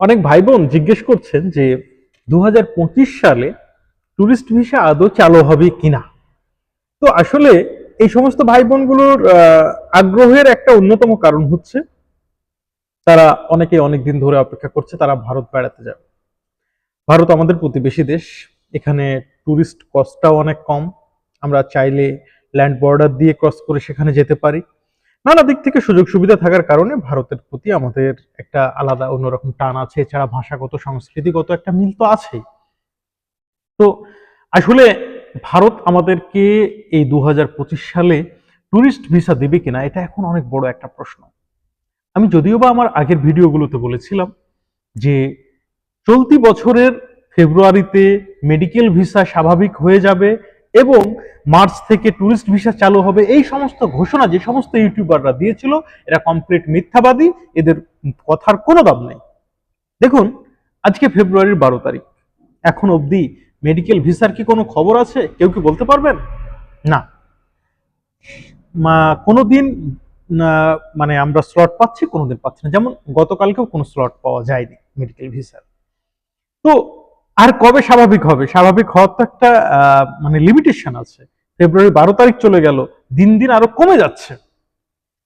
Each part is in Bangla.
অনেক ভাই বোন জিজ্ঞেস করছেন যে দু হাজার পঁচিশ সালে ট্যুরিস্ট ভিসা আদৌ চালু হবে কিনা? তো আসলে এই সমস্ত ভাই বোনগুলোর আগ্রহের একটা অন্যতম কারণ হচ্ছে, তারা অনেকে অনেক দিন ধরে অপেক্ষা করছে, তারা ভারত বেড়াতে যাবে। ভারত আমাদের প্রতিবেশী দেশ, এখানে ট্যুরিস্ট কস্টটাও অনেক কম। আমরা চাইলে ল্যান্ড বর্ডার দিয়ে ক্রস করে সেখানে যেতে পারি। নানা দিক থেকে সুযোগ সুবিধা থাকার কারণে ভারতের প্রতি আমাদের একটা আলাদা অন্যরকম টান আছে। এছাড়া ভাষাগত, সংস্কৃতিগত একটা মিল তো আছেই। তো আসলে ভারত আমাদেরকে এই দু হাজার পঁচিশ সালে ট্যুরিস্ট ভিসা দেবে কিনা, এটা এখন অনেক বড় একটা প্রশ্ন। আমি যদিও বা আমার আগের ভিডিওগুলোতে বলেছিলাম যে চলতি বছরের ফেব্রুয়ারিতে মেডিকেল ভিসা স্বাভাবিক হয়ে যাবে এবং মার্চ থেকে ট্যুরিস্ট ভিসা চালু হবে। এই সমস্ত ঘোষণা যে সমস্ত ইউটিউবাররা দিয়েছিল এরা কমপ্লিট মিথ্যাবাদী এদের কথার কোনো দাম নেই। দেখুন আজকে ফেব্রুয়ারির বারো তারিখ। এখন অবধি মেডিকেল ভিসার কি কোনো খবর আছে? কেউ কি বলতে পারবেন? না। মা- কোনোদিন না, মানে আমরা স্লট পাচ্ছি কোনোদিন পাচ্ছি না। যেমন গতকালকেও কোনো স্লট পাওয়া যায়নি মেডিকেল ভিসার। তো আর কবে স্বাভাবিক হবে? স্বাভাবিক হওয়ার তো একটা মানে লিমিটেশন আছে। ফেব্রুয়ারি বারো তারিখ চলে গেল, দিন দিন আরও কমে যাচ্ছে।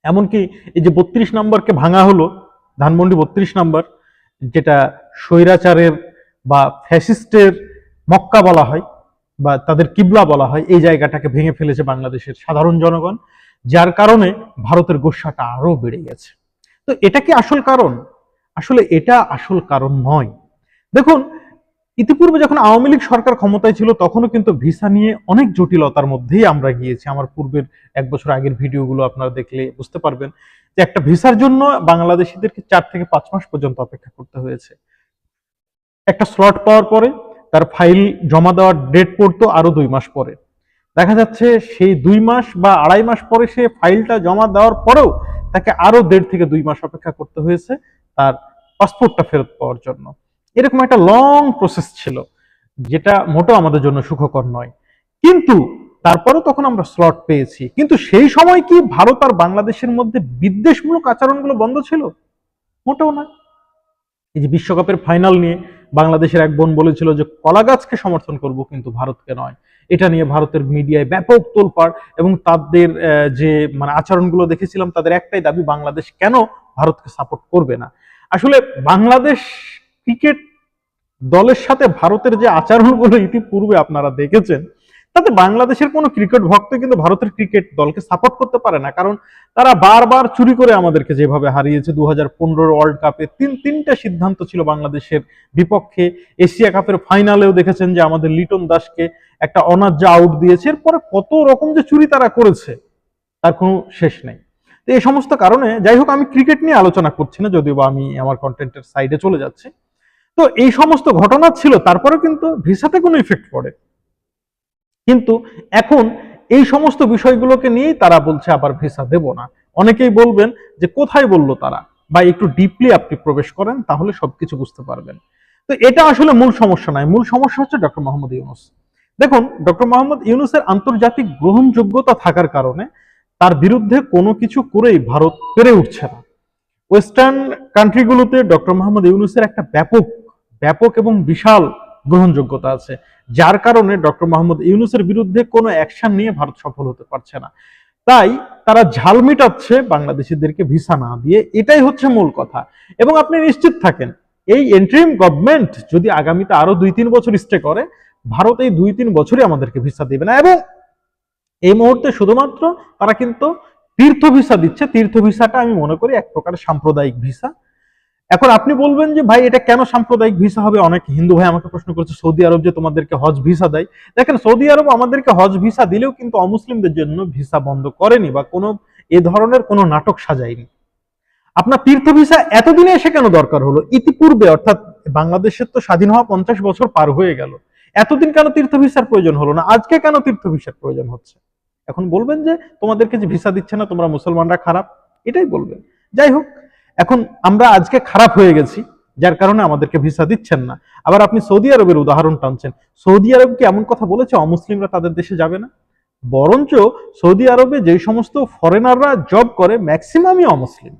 এমনকি এই যে বত্রিশ নম্বরকে ভাঙা হলো, ধানমন্ডি বত্রিশ নম্বর, যেটা স্বৈরাচারের বা ফ্যাসিস্টের মক্কা বলা হয়, বা তাদের কিবলা বলা হয়, এই জায়গাটাকে ভেঙে ফেলেছে বাংলাদেশের সাধারণ জনগণ, যার কারণে ভারতের গোসাটা আরও বেড়ে গেছে। তো এটা কি আসল কারণ? আসলে এটা আসল কারণ নয়। দেখুন ইতিপূর্বে যখন আওয়ামী লীগ সরকার ক্ষমতায় ছিল, তখনও কিন্তু ভিসা নিয়ে অনেক জটিলতার মধ্যেই আমরা গিয়েছি। আমার পূর্বের এক বছর আগের ভিডিওগুলো আপনারা দেখলে বুঝতে পারবেন যে একটা ভিসার জন্য বাংলাদেশিদেরকে চার থেকে পাঁচ মাস পর্যন্ত অপেক্ষা করতে হয়েছে। একটা স্লট পাওয়ার পরে তার ফাইল জমা দেওয়ার ডেট পড়তো আরও দুই মাস পরে। দেখা যাচ্ছে সেই দুই মাস বা আড়াই মাস পরে সে ফাইলটা জমা দেওয়ার পরেও তাকে আরও দেড় থেকে দুই মাস অপেক্ষা করতে হয়েছে তার পাসপোর্টটা ফেরত পাওয়ার জন্য। এরকম একটা লং প্রসেস ছিল, যেটা মোটেও আমাদের জন্য সুখকর নয়। কিন্তু তারপরেও তখন আমরা স্লট পেয়েছি। কিন্তু সেই সময় কি ভারত আর বাংলাদেশের মধ্যে বিদ্বেষমূলক আচরণগুলো বন্ধ ছিল? মোটেও না এই যে বিশ্বকাপের ফাইনাল নিয়ে বাংলাদেশের এক বোন বলেছিল যে, কলা গাছকে সমর্থন করব কিন্তু ভারতকে নয়। এটা নিয়ে ভারতের মিডিয়ায় ব্যাপক তোলপাড় এবং তাদের যে মানে আচরণগুলো দেখেছিলাম, তাদের একটাই দাবি, বাংলাদেশ কেন ভারতকে সাপোর্ট করবে না? আসলে বাংলাদেশ ক্রিকেট দলের সাথে ভারতের যে আচরণগুলো ইতিপূর্বে আপনারা দেখেছেন, তাতে বাংলাদেশের কোনো ক্রিকেট ভক্ত কিন্তু ভারতের ক্রিকেট দলকে সাপোর্ট করতে পারে না। কারণ তারা বারবার চুরি করে আমাদেরকে যেভাবে হারিয়েছে দু হাজার পনেরো ওয়ার্ল্ড কাপে তিন, তিনটা সিদ্ধান্ত ছিল বাংলাদেশের বিপক্ষে। এশিয়া কাপের ফাইনালেও দেখেছেন যে আমাদের লিটন দাসকে একটা অনার্য আউট দিয়েছে। এরপরে কত রকম যে চুরি তারা করেছে, তার কোনো শেষ নেই। তো এই সমস্ত কারণে যাই হোক, আমি ক্রিকেট নিয়ে আলোচনা করছি না, যদিও বা আমি আমার কন্টেন্টের সাইডে চলে যাচ্ছি। তো এই সমস্ত ঘটনা ছিল তারপরে কিন্তু ভিসাতে কোনো ইফেক্ট পড়ে। কিন্তু এখন এই সমস্ত বিষয়গুলোকে নিয়েই তারা বলছে, আবার ভিসা দেব না। অনেকেই বলবেন যে, কোথায় বলল তারা? বা একটু ডিপলি আপনি প্রবেশ করেন, তাহলে সবকিছু বুঝতে পারবেন। তো এটা আসলে মূল সমস্যা নয়। মূল সমস্যা হচ্ছে ডক্টর মোহাম্মদ ইউনুস। দেখুন ডক্টর মোহাম্মদ ইউনুসের আন্তর্জাতিক গ্রহণযোগ্যতা থাকার কারণে তার বিরুদ্ধে কোনো কিছু করেই ভারত পেরে উঠছে না। ওয়েস্টার্ন কান্ট্রিগুলোতে ডক্টর মোহাম্মদ ইউনুসের একটা ব্যাপক ব্যাপক এবং বিশাল গ্রহণযোগ্যতা আছে, যার কারণে ডক্টর মোহাম্মদ ইউনুসের বিরুদ্ধে কোনো অ্যাকশন নিয়ে ভারত সফল হতে পারছে না। তাই তারা ঝাল মিটাচ্ছে বাংলাদেশিদেরকে ভিসা না দিয়ে, এটাই হচ্ছে মূল কথা। এবং আপনি নিশ্চিত থাকেন, এই এন্ট্রিম গভর্নমেন্ট যদি আগামীতে আরও দুই তিন বছর স্টে করে, ভারত এই দুই তিন বছরই আমাদেরকে ভিসা দেবে না। এবং এই মুহূর্তে শুধুমাত্র তারা কিন্তু তীর্থ ভিসা দিচ্ছে। তীর্থ ভিসাটা আমি মনে করি এক প্রকার সাম্প্রদায়িক ভিসা। এখন আপনি বলবেন যে, ভাই, এটা কেন সাম্প্রদায়িক ভিসা হবে? অনেক হিন্দু ভাই আমাকে প্রশ্ন করছে, সৌদি আরব যে তোমাদেরকে হজ ভিসা দেয়। দেখেন, সৌদি আরব আমাদেরকে হজ ভিসা দিলেও কিন্তু অমুসলিমদের জন্য ভিসা বন্ধ করেনি বা কোনো, এ ধরনের কোনো নাটক সাজায়নি। আপনার তীর্থ ভিসা এতদিনে এসে কেন দরকার হলো? ইতিপূর্বে, অর্থাৎ বাংলাদেশের তো স্বাধীন হওয়া পঞ্চাশ বছর পার হয়ে গেল। এতদিন কেন তীর্থ ভিসার প্রয়োজন হলো না? আজকে কেন তীর্থ ভিসার প্রয়োজন হচ্ছে? এখন বলবেন যে, তোমাদেরকে যে ভিসা দিচ্ছে না, তোমরা মুসলমানরা খারাপ? এটাই বলবেন। যাই হোক এখন আমরা আজকে খারাপ হয়ে গেছি, যার কারণে আমাদেরকে ভিসা দিচ্ছেন না। আবার আপনি সৌদি আরবের উদাহরণ টানছেন। সৌদি আরব কি এমন কথা বলেছে? অমুসলিমরা তাদের দেশে যাবে না? বরঞ্চ সৌদি আরবে যে সমস্ত ফরেনাররা জব করে ম্যাক্সিমামই অমুসলিম।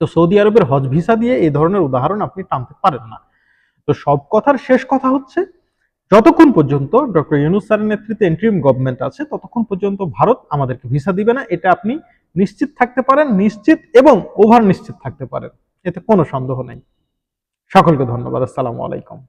তো সৌদি আরবের হজ ভিসা দিয়ে এই ধরনের উদাহরণ আপনি টানতে পারেন না। তো সব কথার শেষ কথা হচ্ছে, যতক্ষণ পর্যন্ত ডক্টর ইউনুস স্যারের নেতৃত্বে এন্ট্রিম গভর্নমেন্ট আছে, ততক্ষণ পর্যন্ত ভারত আমাদেরকে ভিসা দিবে না। এটা আপনি নিশ্চিত থাকতে পারেন, নিশ্চিত এবং ওভার নিশ্চিত থাকতে পারেন। এতে কোনো সন্দেহ নেই। সকলকে ধন্যবাদ। আসসালামু আলাইকুম।